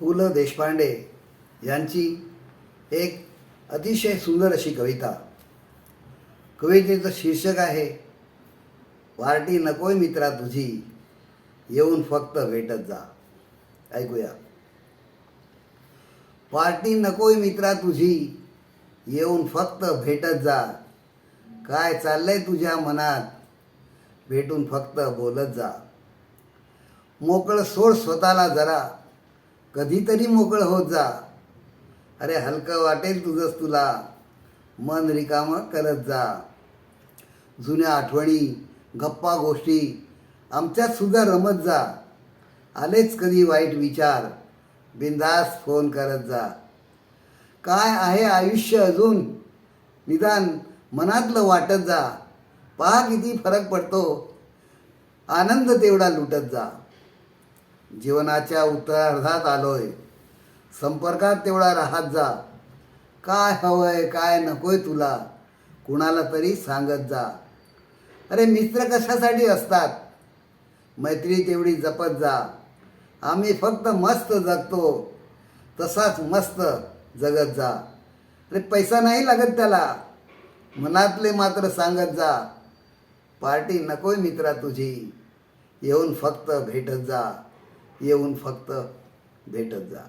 पु ल देशपांडे यांची एक अतिशय सुंदर अशी कविता. कवितेचं शीर्षक आहे पार्टी नकोय मित्रा तुझी येऊन फक्त भेटत जा. ऐकूया. पार्टी नकोय मित्रा तुझी येऊन फक्त भेटत जा. काय चाललंय तुझ्या मनात? भेटून फक्त बोलत जा. मोकळं सोड स्वतःला जरा. कधीतरी मोकळं होत जा. अरे हलकं वाटेल तुझंच तुला. मन रिकामं करत जा. जुन्या आठवणी गप्पा गोष्टी आमच्यात सुद्धा रमत जा. आलेच कधी वाईट विचार बिंदास फोन करत जा. काय आहे आयुष्य अजून? निदान मनातलं वाटत जा. पहा किती फरक पडतो. आनंद तेवढा लुटत जा. जीवनाच्या उत्तरार्धात आलोय. संपर्कात तेवढा राहत जा. काय हवंय काय नकोय तुला? कुणाला तरी सांगत जा. अरे मित्र कशासाठी असतात? मैत्री तेवढी जपत जा. आम्ही फक्त मस्त जगतो. तसाच मस्त जगत जा. अरे पैसा नाही लागत त्याला. मनातले मात्र सांगत जा. पार्टी नकोय मित्रा तुझी. येऊन फक्त भेटत जा. येऊन फक्त भेटत जा.